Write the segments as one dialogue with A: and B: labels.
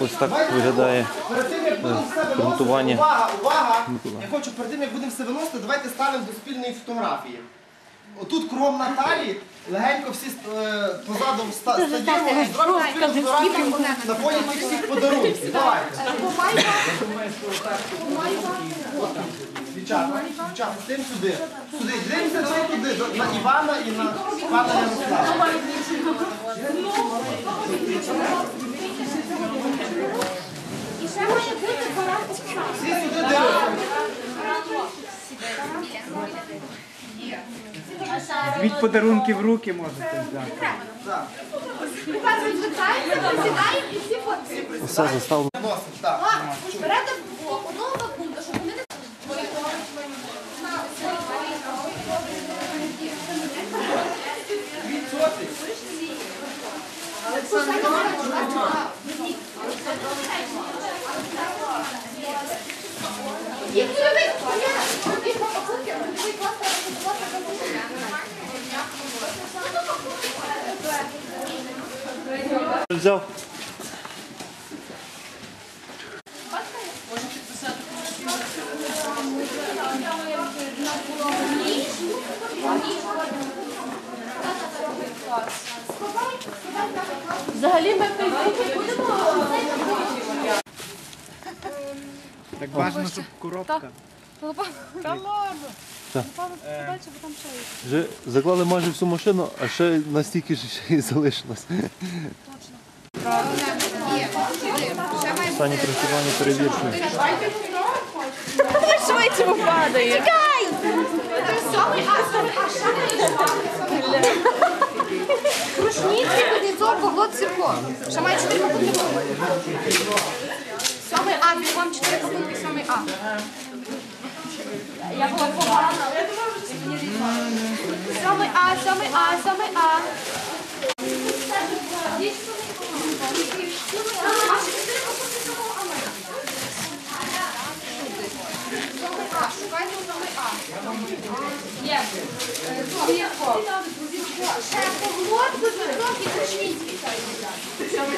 A: Ось так виглядає
B: Перед тим, як будемо все виносити, увага, увага! Я хочу перед тим, як будемо все виносити, давайте станемо до спільної фотографії. Отут кров Наталі, легенько всі е, позаду ста- стадіємо і зробимо спільну фотографію на фоні тих всіх подарунків. Давайте. Дівчата, дівчата, з тим сюди. Сюди, дивимося туди, на Івана і на пана Ярослава.
C: І ще має бути
B: сюди.
D: Візьміть подарунки в руки можете взяти.
A: Все заставлено.
C: Берете одного 盆
A: 栽。
C: Взагалі ми пейсбуки будемо
D: Так бажано, щоб коробка.
A: Вже заклали майже всю машину, а ще настільки ж ще й залишилось. Останнє працювання перевіршує.
E: Швидше падає. Чекай!
C: сьомий, а сьомий, а ще Крушніцький, Кузнєцов, Павло Цирко. Ще має чотири пакунки. Сьомий А, бігом чотири пакунки, сьомий А. Я була погана, що Сьомий А, сьомий А, сьомий А. А має. Сьомий А, шукайте. Є. Зірко. Ще Павло, Кузнєцов і Крушніцький. Сьомий А, Павло. Я бачу, що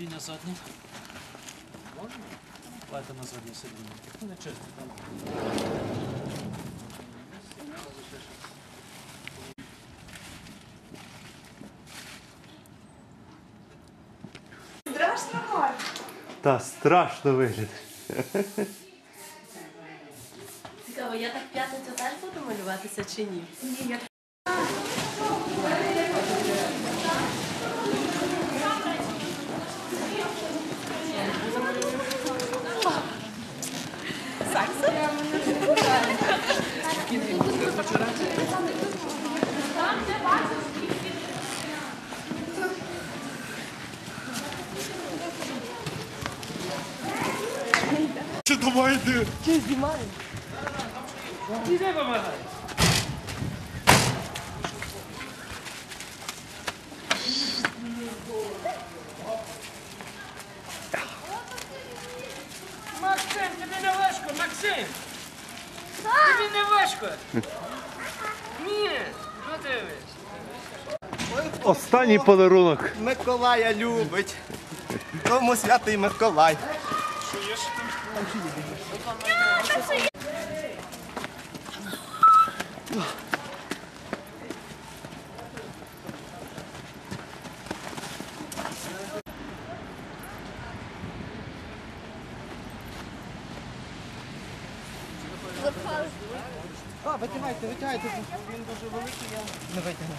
F: можна на сидіння заднє? Можна? Давайте на заднє сидіння. Не чисто там.
A: Та страшно виглядає.
E: Цікаво, я так в п'ятницю теж буду малюватися чи ні?
A: Чи
G: Максим, тобі не важко, Максим! Тобі не важко! Ні! Ну дивись!
A: Останній подарунок.
B: Миколая любить. Тому святий Миколай. А, витягайте, витягайте, він дуже великий, я не витягну.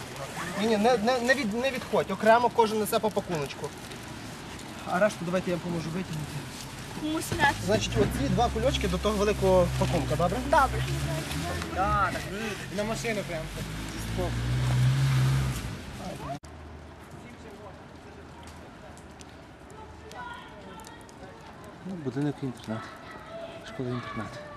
B: Ні, ні, не, не, від, не відходь, окремо кожен несе по пакуночку. А решту давайте я поможу витягнути комусь. Значить, оці два кульочки до того великого пакунка, добре? Добре.
D: Так, так. На машину прямо.
A: Ну, будинок інтернат. Школа інтернат.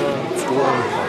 H: Sturm.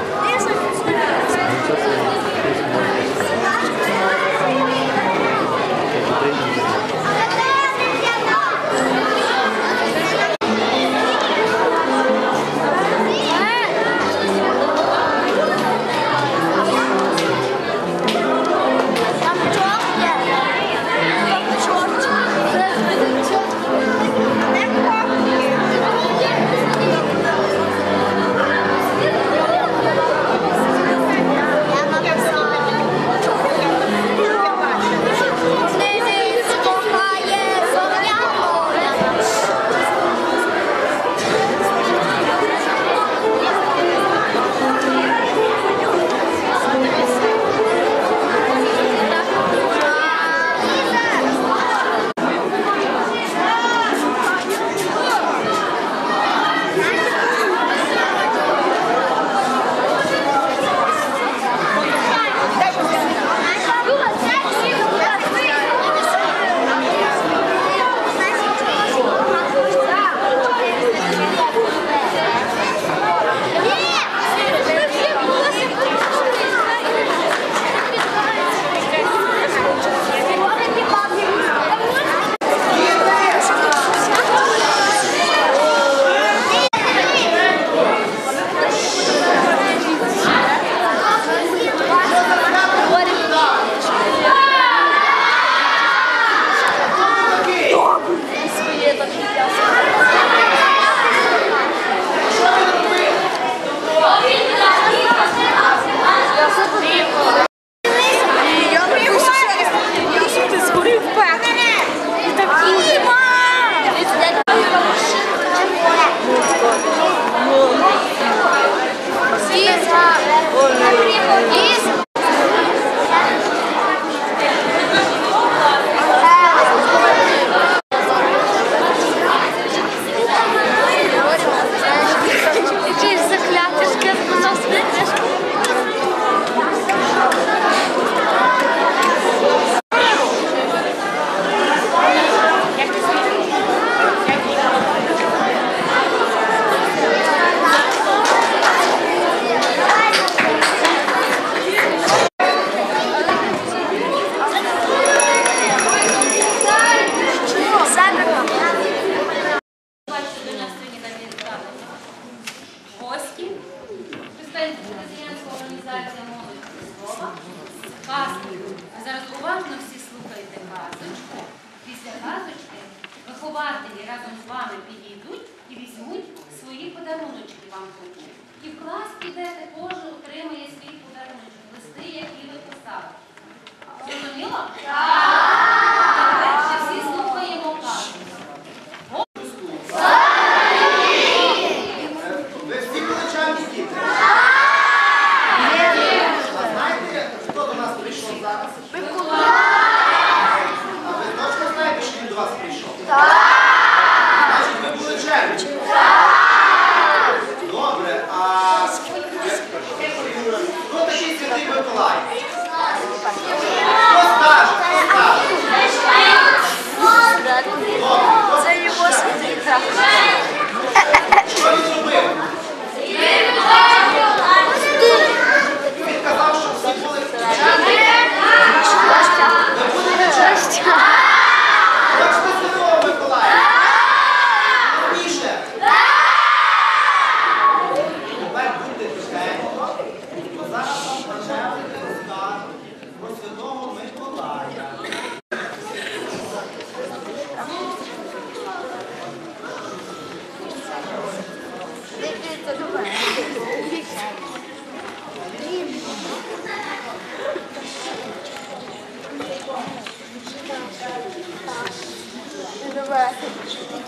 C: 你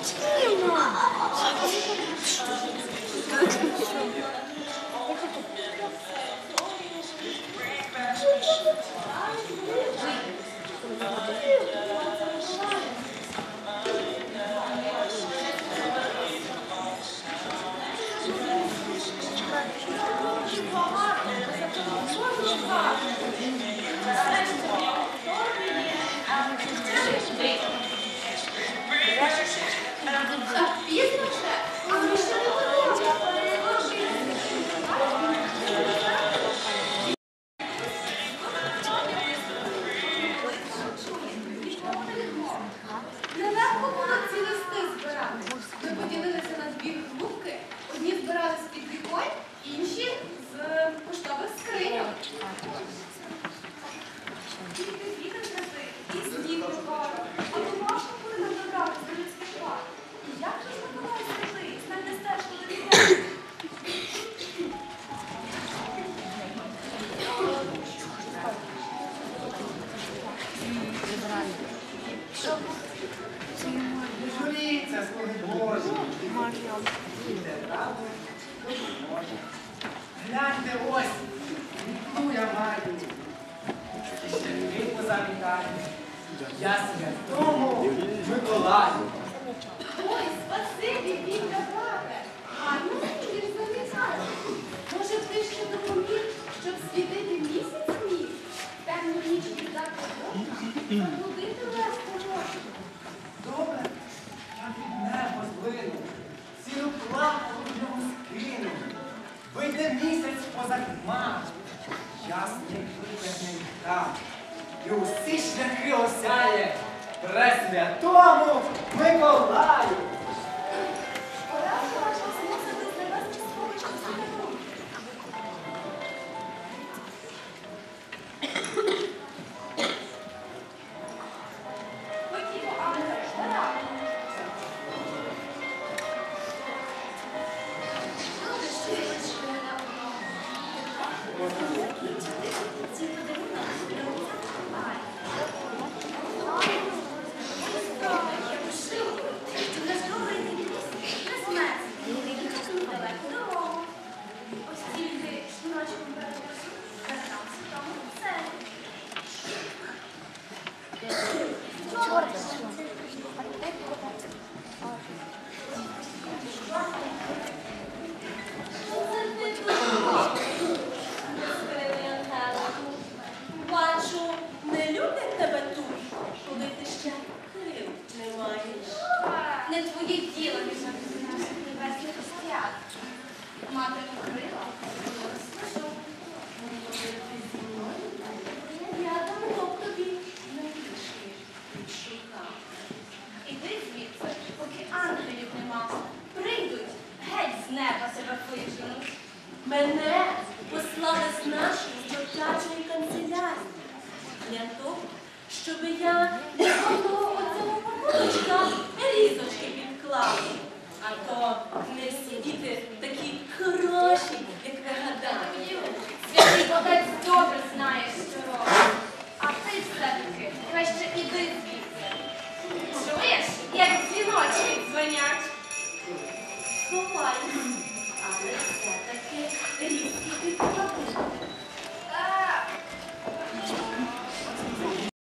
C: 寂寞 Гляньте ось,
I: Jássica, muito Nicolai,